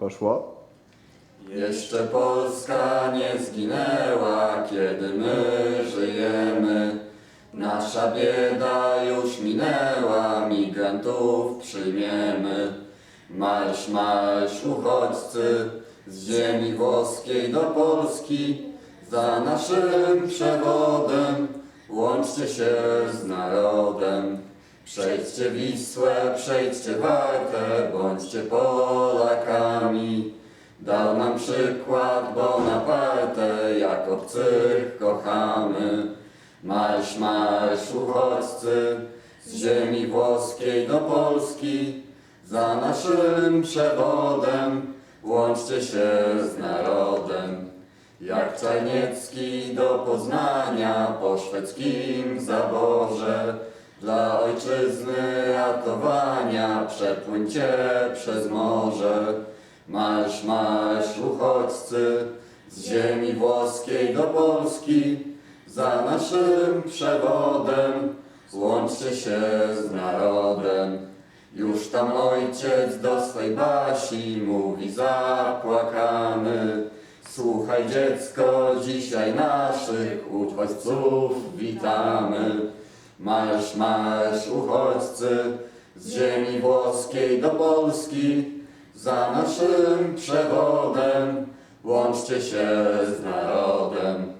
Poszło? Jeszcze Polska nie zginęła, kiedy my żyjemy. Nasza bieda już minęła, migrantów przyjmiemy. Marsz, marsz, uchodźcy, z ziemi włoskiej do Polski, za naszym przewodem, łączcie się z narodem. Przejdźcie Wisłę, przejdźcie Wartę, bądźcie Polakami. Dał nam przykład Bonaparte, jak obcych kochamy. Marsz, marsz, uchodźcy, z ziemi włoskiej do Polski, za naszym przewodem, łączcie się z narodem. Jak Czarniecki do Poznania po szwedzkim zaborze, dla ojczyzny ratowania przepłyńcie przez morze. Marsz, marsz, uchodźcy, z ziemi włoskiej do Polski, za naszym przewodem, łączcie się z narodem. Już tam ojciec do swej Basi mówi zapłakany. Słuchaj dziecko, dzisiaj naszych uchodźców witamy. Marsz, marsz, uchodźcy, z ziemi włoskiej do Polski, za naszym przewodem, łączcie się z narodem.